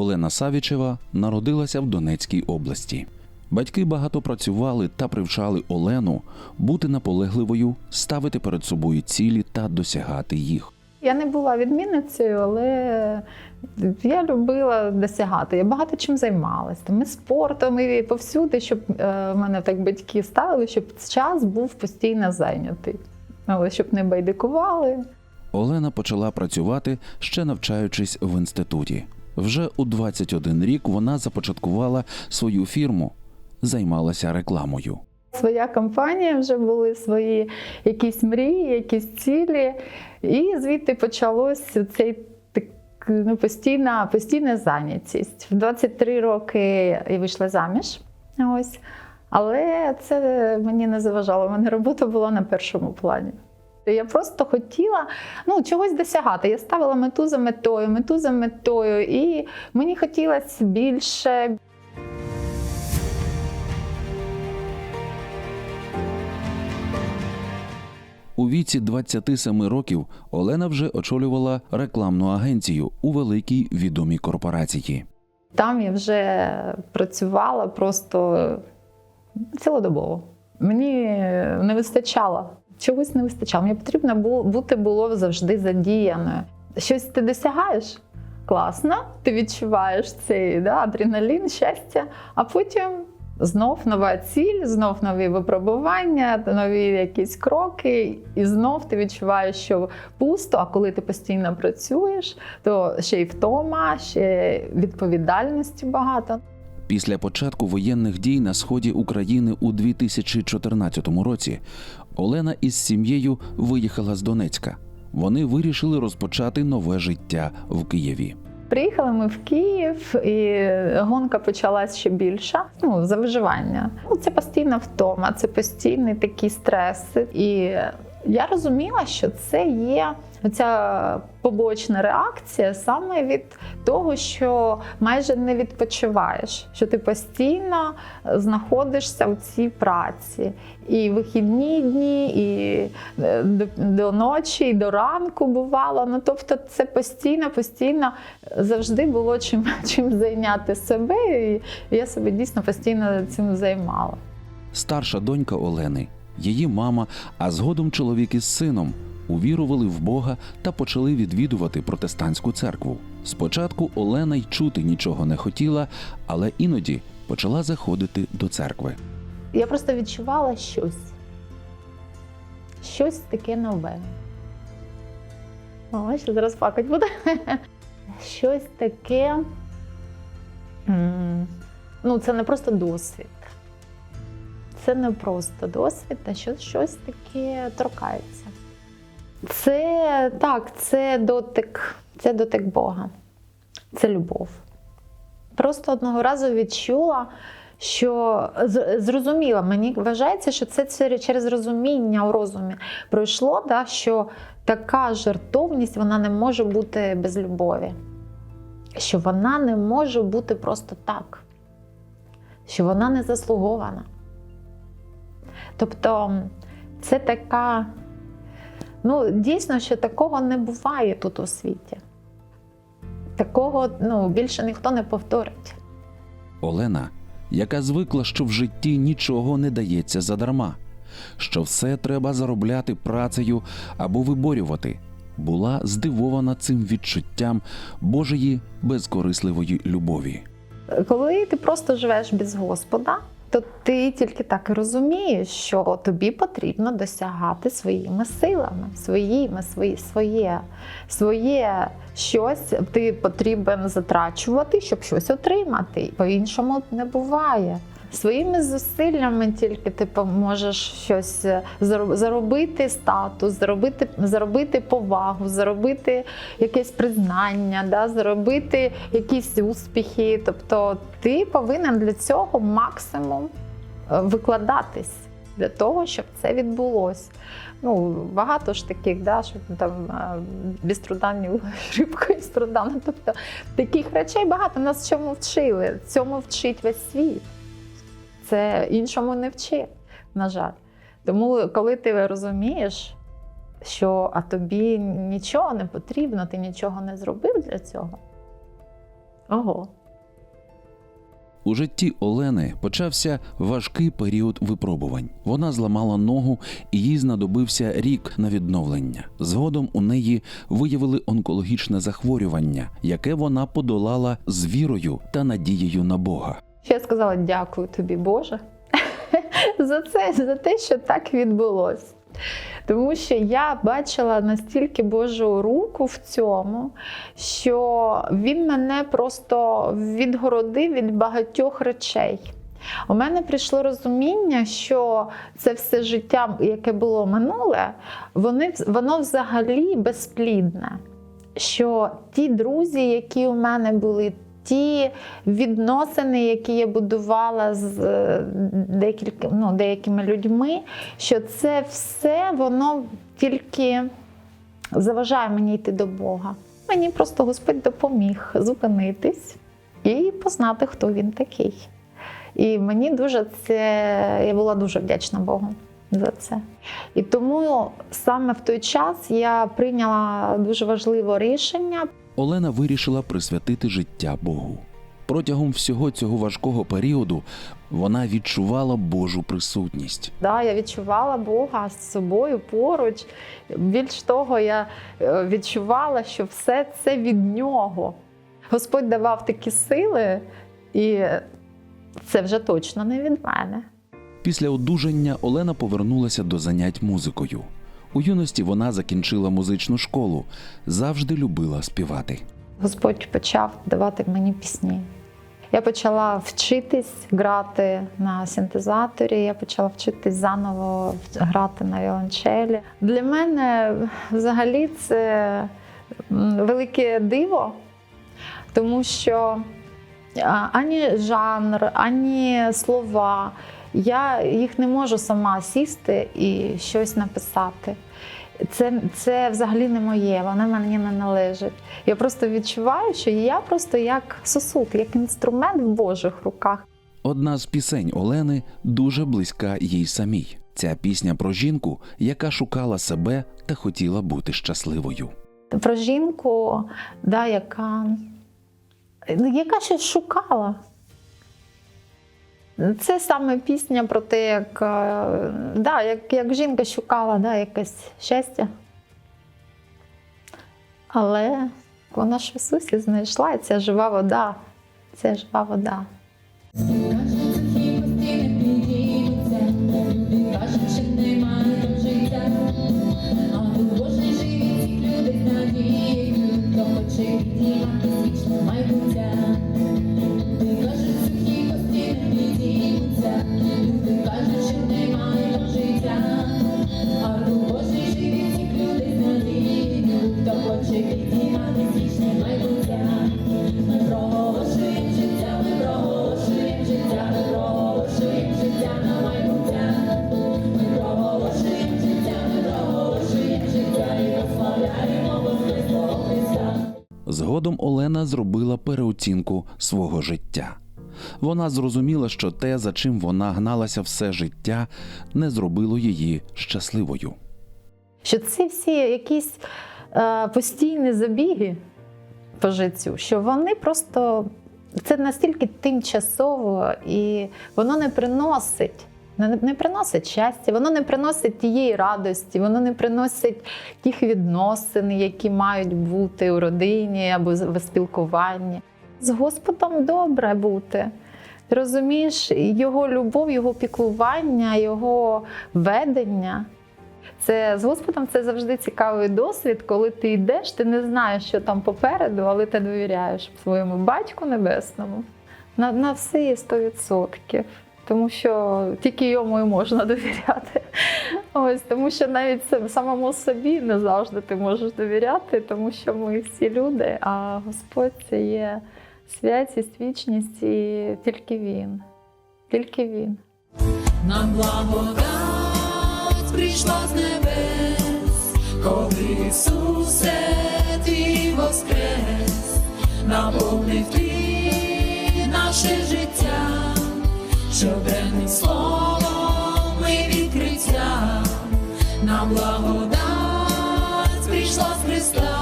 Олена Савічева народилася в Донецькій області. Батьки багато працювали та привчали Олену бути наполегливою, ставити перед собою цілі та досягати їх. Я не була відмінницею, але я любила досягати. Я багато чим займалася. Там і спортом, і повсюди, щоб е, мене так батьки ставили, щоб час був постійно зайнятий. Але щоб не байдикували. Олена почала працювати ще навчаючись в інституті. Вже у 21 рік вона започаткувала свою фірму, займалася рекламою. Своя компанія вже були свої якісь мрії, якісь цілі. І звідти почалось цей ну, постійна, постійна зайнятість. В 23 роки я вийшла заміж. Ось. Але це мені не заважало. У мене робота була на першому плані. Я просто хотіла ну, чогось досягати. Я ставила мету за метою, мету за метою, і мені хотілося більше, У віці 27 років Олена вже очолювала рекламну агенцію у великій відомій корпорації. Там я вже працювала просто цілодобово. Мені не вистачало, чогось не вистачало. Мені потрібно було бути було завжди задіяною. Щось ти досягаєш класно, ти відчуваєш цей да, адреналін, щастя, а потім знов нова ціль, знов нові випробування, нові якісь кроки, і знов ти відчуваєш, що пусто. А коли ти постійно працюєш, то ще й втома, ще відповідальності багато. Після початку воєнних дій на сході України у 2014 році Олена із сім'єю виїхала з Донецька. Вони вирішили розпочати нове життя в Києві. Приїхали ми в Київ, і гонка почалась ще більша. Ну, за виживання. Ну, це постійна втома, це постійний такий стрес. І я розуміла, що це є ця побочна реакція саме від того, що майже не відпочиваєш, що ти постійно знаходишся в цій праці. І вихідні дні, і е, до, ночі, і до ранку бувало. Ну тобто, це постійно, постійно завжди було чим, чим зайняти себе. І я себе дійсно постійно цим займала. Старша донька Олени, її мама, а згодом чоловік із сином увірували в Бога та почали відвідувати протестантську церкву. Спочатку Олена й чути нічого не хотіла, але іноді почала заходити до церкви. Я просто відчувала щось. Щось таке нове. О, ще зараз плакать буде. Щось таке. Ну, це не просто досвід. Це не просто досвід, а щось таке торкається. Це так, це дотик, це дотик Бога, це любов. Просто одного разу відчула, що зрозуміла, мені вважається, що це через розуміння у розумі пройшло, да, що така жертовність вона не може бути без любові, що вона не може бути просто так, що вона не заслугована. Тобто це така, ну, дійсно, що такого не буває тут у світі. Такого ну, більше ніхто не повторить. Олена, яка звикла, що в житті нічого не дається задарма, що все треба заробляти працею або виборювати, була здивована цим відчуттям Божої безкорисливої любові. Коли ти просто живеш без Господа, то ти тільки так і розумієш, що тобі потрібно досягати своїми силами, своїми, свої, своє, своє щось ти потрібен затрачувати, щоб щось отримати. По-іншому не буває. Своїми зусиллями тільки ти можеш щось е, заробити статус, заробити, заробити повагу, заробити якесь признання, да, заробити якісь успіхи. Тобто ти повинен для цього максимум е, викладатись для того, щоб це відбулося. Ну, багато ж таких, да, що там е, без труда ні рибка із труда. Ну, тобто таких речей багато нас чому вчили. Цьому вчить весь світ. Це іншому не вчить, на жаль. Тому, коли ти розумієш, що а тобі нічого не потрібно, ти нічого не зробив для цього. Ого. У житті Олени почався важкий період випробувань. Вона зламала ногу, і їй знадобився рік на відновлення. Згодом у неї виявили онкологічне захворювання, яке вона подолала з вірою та надією на Бога. Я сказала дякую тобі, Боже, за це, за те, що так відбулося. Тому що я бачила настільки Божу руку в цьому, що він мене просто відгородив від багатьох речей. У мене прийшло розуміння, що це все життя, яке було минуле, вони, воно взагалі безплідне. Що ті друзі, які у мене були, ті відносини, які я будувала з е, декілька, ну, деякими людьми, що це все воно тільки заважає мені йти до Бога. Мені просто Господь допоміг зупинитись і познати, хто він такий. І мені дуже це я була дуже вдячна Богу за це. І тому саме в той час я прийняла дуже важливе рішення Олена вирішила присвятити життя Богу. Протягом всього цього важкого періоду вона відчувала Божу присутність. Да, я відчувала Бога з собою поруч. Більш того, я е, відчувала, що все це від нього. Господь давав такі сили, і це вже точно не від мене. Після одужання Олена повернулася до занять музикою. У юності вона закінчила музичну школу, завжди любила співати. Господь почав давати мені пісні. Я почала вчитись грати на синтезаторі, я почала вчитись заново грати на віолончелі. Для мене взагалі це велике диво, тому що ані жанр, ані слова. Я їх не можу сама сісти і щось написати. Це, це взагалі не моє, воно мені не належить. Я просто відчуваю, що я просто як сосуд, як інструмент в Божих руках. Одна з пісень Олени дуже близька їй самій. Ця пісня про жінку, яка шукала себе та хотіла бути щасливою. Про жінку, да, яка, ну, яка щось шукала. Це саме пісня про те, як, е, да, як, як жінка шукала да, якесь щастя. Але вона ж в Ісусі знайшла і ця жива вода. Це жива вода. Кажуть, Згодом зробила переоцінку свого життя. Вона зрозуміла, що те, за чим вона гналася все життя, не зробило її щасливою. Що ці всі якісь е, постійні забіги по життю, що вони просто це настільки тимчасово і воно не приносить. Не, приносить щастя, воно не приносить тієї радості, воно не приносить тих відносин, які мають бути у родині або в спілкуванні. З Господом добре бути. Ти розумієш, його любов, його піклування, його ведення. Це з Господом це завжди цікавий досвід, коли ти йдеш, ти не знаєш, що там попереду, але ти довіряєш своєму батьку небесному на, на всі 100%. Тому що тільки йому і можна довіряти. Ось тому, що навіть самому собі не завжди ти можеш довіряти, тому що ми всі люди, а Господь це є святість, вічність і тільки Він. Тільки Він. Нам благодать прийшла з небес, коли Ісусе Твій воскрес, наповнив ти наше життя, щоденним словом ми відкриття, нам благодать прийшла з Христа,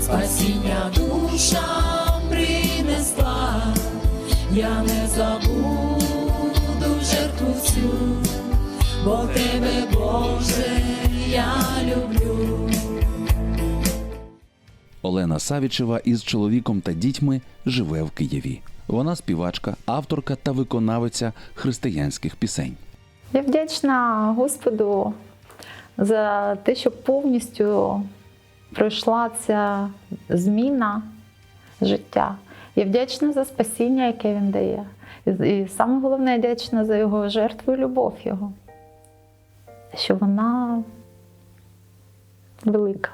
спасіння душам принесе. я не забуду жертву цю, бо тебе, Боже, я люблю. Олена Савічева із чоловіком та дітьми живе в Києві. Вона співачка, авторка та виконавиця християнських пісень. Я вдячна Господу за те, що повністю пройшла ця зміна життя. Я вдячна за спасіння, яке він дає. І, саме головне, я вдячна за його жертву і любов його, що вона велика.